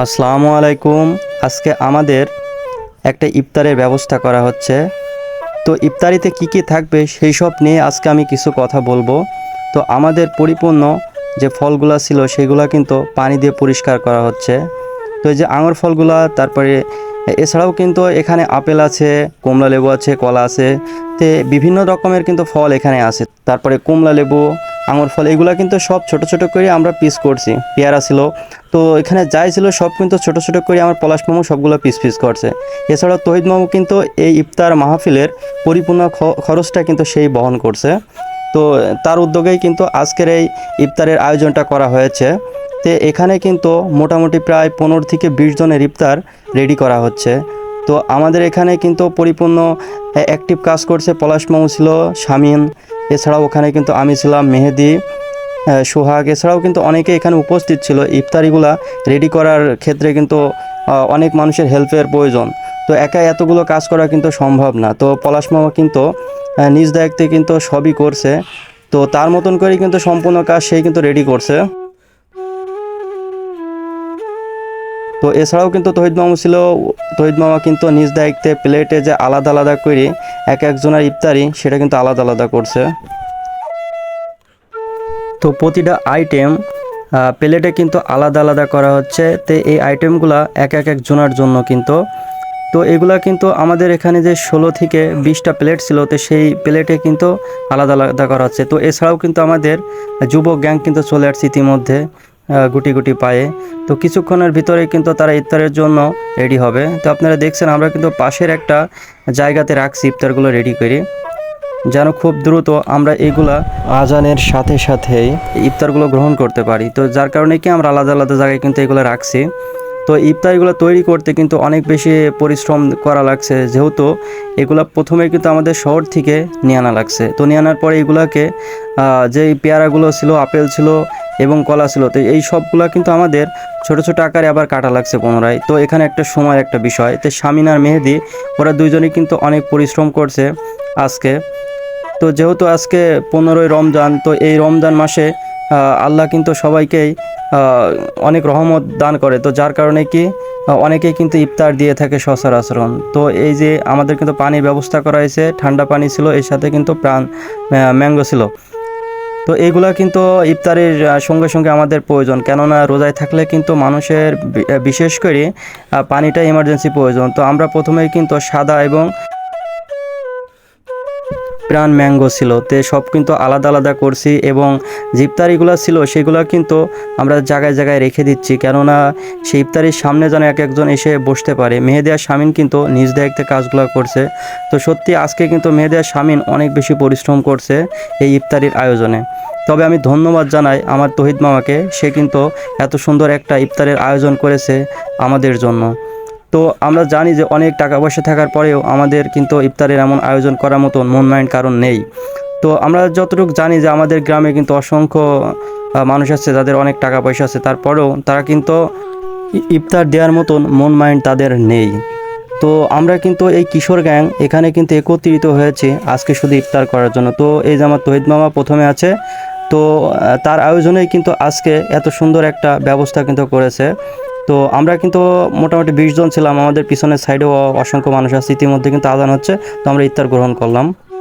আসসালামু আলাইকুম। আজকে আমাদের একটা ইফতারের ব্যবস্থা করা হচ্ছে। তো ইফতারিতে কি কি থাকবে সেই সব নিয়ে আজকে আমি কিছু কথা বলব। তো আমাদের পরিপূর্ণ যে ফলগুলা ছিল সেগুলা কিন্তু পানি দিয়ে পরিষ্কার করা হচ্ছে। তো এই যে আঙুর ফলগুলা, তারপরে এছাড়াও কিন্তু এখানে আপেল আছে কমলা লেবু আছে, কলা আছে। তে বিভিন্ন রকমের কিন্তু ফল এখানে আছে। তারপরে কমলা লেবু আঙুর ফল, এগুলা কিন্তু সব ছোট ছোট করে আমরা পিস করছি, পেয়ারা ছিল। তো এখানে যাই ছিল, সব কিন্তু ছোট ছোট করে আমার পলাশ মামু সবগুলো পিস পিস করছে। এছাড়াও তহিদ মামু কিন্তু এই ইফতার মাহফিলের পরিপূর্ণ খরচটা কিন্তু সেই বহন করছে। তো তার উদ্যোগেই কিন্তু আজকের এই ইফতারের আয়োজনটা করা হয়েছে। তো এখানে কিন্তু মোটামুটি প্রায় পনেরো থেকে বিশ জনের ইফতার রেডি করা হচ্ছে। তো আমাদের এখানে কিন্তু পরিপূর্ণ অ্যাক্টিভ কাজ করছে পলাশ মামু ছিল শামিন এছাড়াও ওখানে কিন্তু আমি ছিলাম মেহেদি সোহাগ, এছাড়াও কিন্তু অনেকে এখানে উপস্থিত ছিল। ইফতারিগুলা রেডি করার ক্ষেত্রে কিন্তু অনেক মানুষের হেল্পের প্রয়োজন। তো একা এতগুলো কাজ করা কিন্তু সম্ভব না। তো পলাশ মামা কিন্তু নিজ দায়িত্বে কিন্তু সবই করছে। তো তার মতন করেই কিন্তু সম্পূর্ণ কাজ সেই কিন্তু রেডি করছে। তো এছাড়াও কিন্তু তহিদ মামু ছিল, তহিদ মামা কিন্তু নিজ দায়িত্বে প্লেটে যে আলাদা আলাদা করে এক একজনের ইফতারি, সেটা কিন্তু আলাদা আলাদা করছে। তো প্রতিটা আইটেম প্লেটে কিন্তু আলাদা আলাদা করা হচ্ছে। তো এই আইটেমগুলা এক এক এক জনের জন্য কিন্তু। তো এগুলা কিন্তু আমাদের এখানে যে ষোলো থেকে বিশটা প্লেট ছিল, তো সেই প্লেটে কিন্তু আলাদা আলাদা করা হচ্ছে। তো এছাড়াও কিন্তু আমাদের যুবক গ্যাং কিন্তু চলে আসছে ইতিমধ্যে। গুটি গুটি পায়ে। তো কিছুক্ষণের ভিতরে কিন্তু তারা ইফতারের জন্য রেডি হবে। তো আপনারা দেখছেন, আমরা কিন্তু পাশের একটা জায়গাতে রাখছি ইফতারগুলো রেডি করে। যেন খুব দ্রুত আমরা এগুলা আজানের সাথে সাথেই ইফতারগুলো গ্রহণ করতে পারি। তো যার কারণে কি আমরা আলাদা আলাদা জায়গায় কিন্তু এগুলো রাখছি। তো ইফতারগুলো তৈরি করতে কিন্তু অনেক বেশি পরিশ্রম করা লাগছে। যেহেতু এগুলা প্রথমে কিন্তু আমাদের শহর থেকে নিয়ে আনা লাগছে। তো নিয়ে আনার পরে এগুলাকে যে পেয়ারাগুলো ছিল, আপেল ছিল এবং কলা ছিল। তো এই সবগুলা কিন্তু আমাদের ছোট ছোট আকারে আবার কাটা লাগছে পুনরায়। তো এখানে একটা সময় একটা বিষয়। তো শামিন আর মেহেদি, ওরা দুইজনেই কিন্তু অনেক পরিশ্রম করছে আজকে। তো যেহেতু আজকে পনেরোই রমজান, তো এই রমজান মাসে আল্লাহ কিন্তু সবাইকেই অনেক রহমত দান করে। তো যার কারণে কি অনেকেই কিন্তু ইফতার দিয়ে থাকে সচরাচরণ। তো এই যে আমাদের কিন্তু পানির ব্যবস্থা করা হয়েছে, ঠান্ডা পানি ছিল, এর সাথে কিন্তু প্রাণ ম্যাঙ্গো ছিল। তো এগুলো কিন্তু ইফতারের সঙ্গে সঙ্গে আমাদের প্রয়োজন। কেননা রোজায় থাকলে কিন্তু মানুষের বিশেষ করে পানিটা ইমার্জেন্সি প্রয়োজন। তো আমরা প্রথমেই কিন্তু সাদা এবং প্রাণ ম্যাঙ্গো ছিল। তে সব কিন্তু আলাদা আলাদা করছি এবং যে ইফতারিগুলো ছিল, সেগুলো কিন্তু আমরা জায়গায় জায়গায় রেখে দিচ্ছি। কেননা সেই ইফতারির সামনে যেন এক একজন এসে বসতে পারে। মেহেদিয়া শামিন কিন্তু নিজ দায়িত্বে কাজগুলো করছে। তো সত্যি আজকে কিন্তু মেহেদিয়া শামিন অনেক বেশি পরিশ্রম করছে এই ইফতারির আয়োজনে। তবে আমি ধন্যবাদ জানাই আমার তহিদ মামাকে। সে কিন্তু এত সুন্দর একটা ইফতারের আয়োজন করেছে আমাদের জন্য। তো আমরা জানি যে অনেক টাকা পয়সা থাকার পরেও আমাদের কিন্তু ইফতারের এমন আয়োজন করার মতন মন মাইন্ড কারণ নেই। তো আমরা যতটুকু জানি যে আমাদের গ্রামে কিন্তু অসংখ্য মানুষ আছে যাদের অনেক টাকা পয়সা আছে, তারপরেও তারা কিন্তু ইফতার দেওয়ার মতন মন মাইন্ড তাদের নেই। তো আমরা কিন্তু এই কিশোর গ্যাং এখানে কিন্তু একত্রিত হয়েছে আজকে শুধু ইফতার করার জন্য। তো এই যে আমার তহিদ মামা প্রথমে আছে, তো তার আয়োজনেই কিন্তু আজকে এত সুন্দর একটা ব্যবস্থা কিন্তু করেছে। তো আমরা কিন্তু মোটামুটি বিশ জন ছিলাম, আমাদের পিছনের সাইডেও অসংখ্য মানুষ আছে। ইতিমধ্যে কিন্তু আজান হচ্ছে, তো আমরা ইফতার গ্রহণ করলাম।